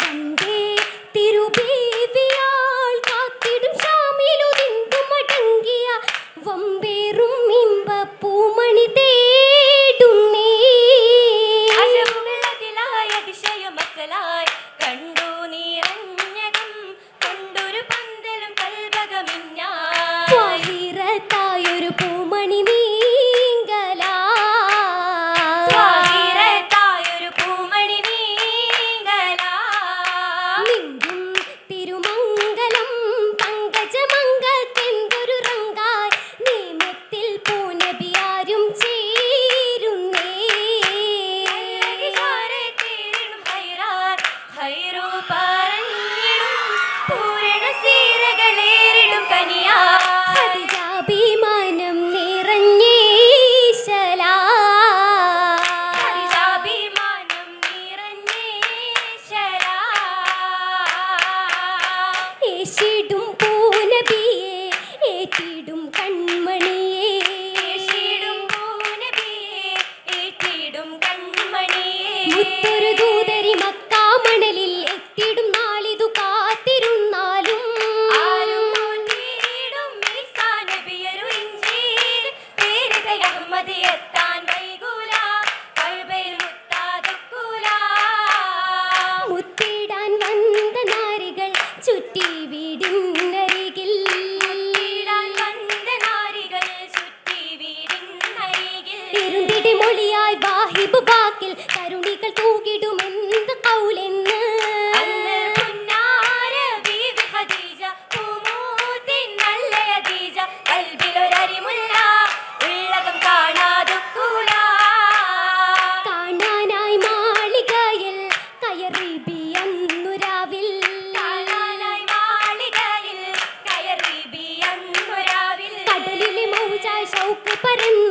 വന്ദേ പരന്നു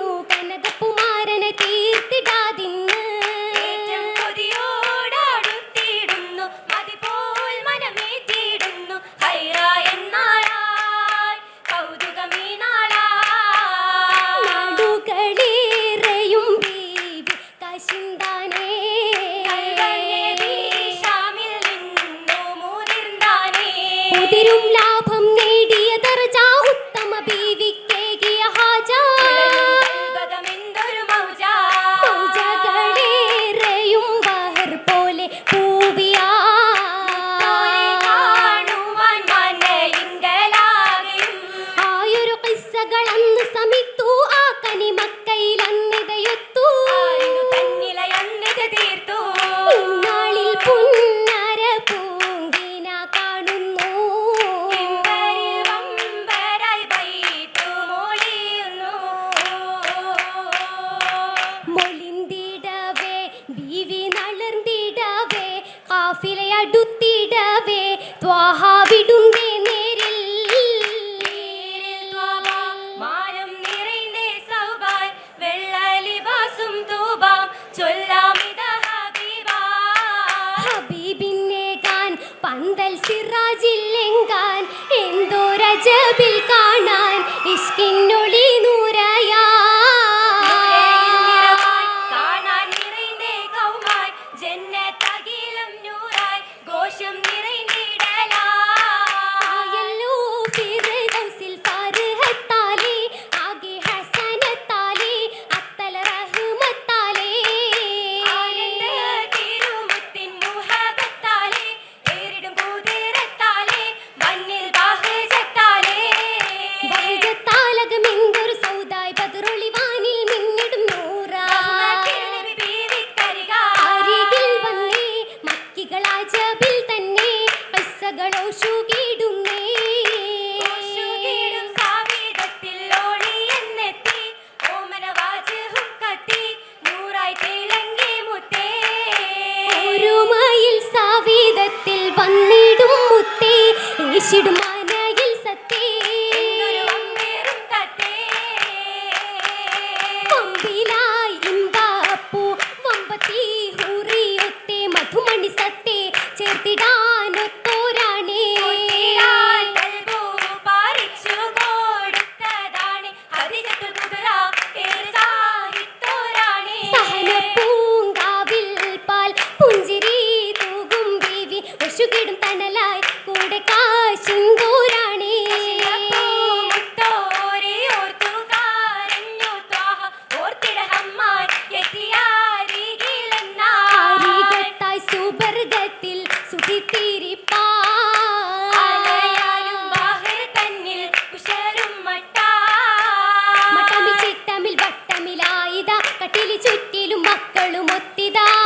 比。വന്നിടും മുത്തേ ഏശിടും ചുറ്റിലും മക്കളും ഒത്തിതാ.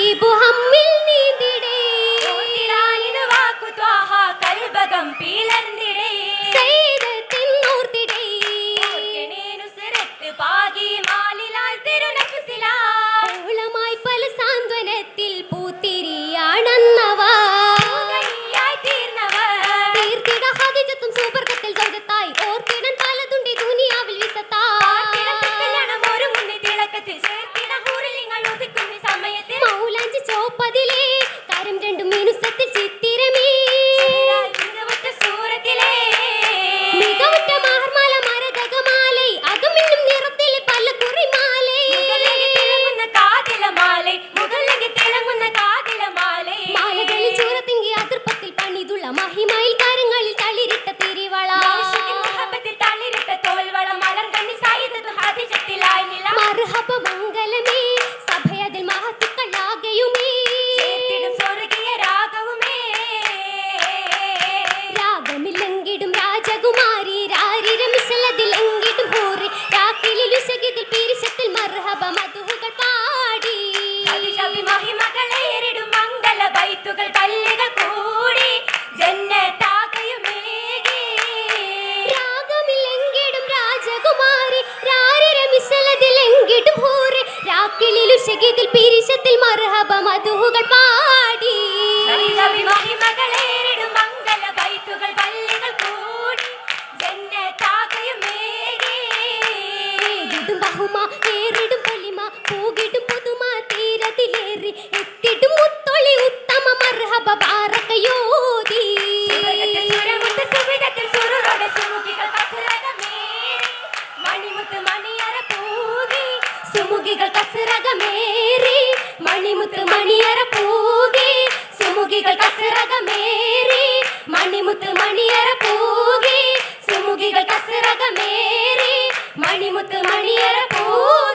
ద్రౌపది വാക്കിലിൽ ശഗീതിൽ പിരിശത്തിൽ മർഹബ മധുഹുകൾ പാടി. മഹിമകളെ ಸುಮುಗಿಗಳ ಕಸರಗ ಮೇರಿ ಮಣಿಮುತ್ತು ಮಣಿಯರ ಪೂಗಿ ಸುಮುಗಿಗಳ ಕಸರಗ ಮೇರಿ ಮಣಿಮುತ್ತು ಮಣಿಯರ ಪೂಗಿ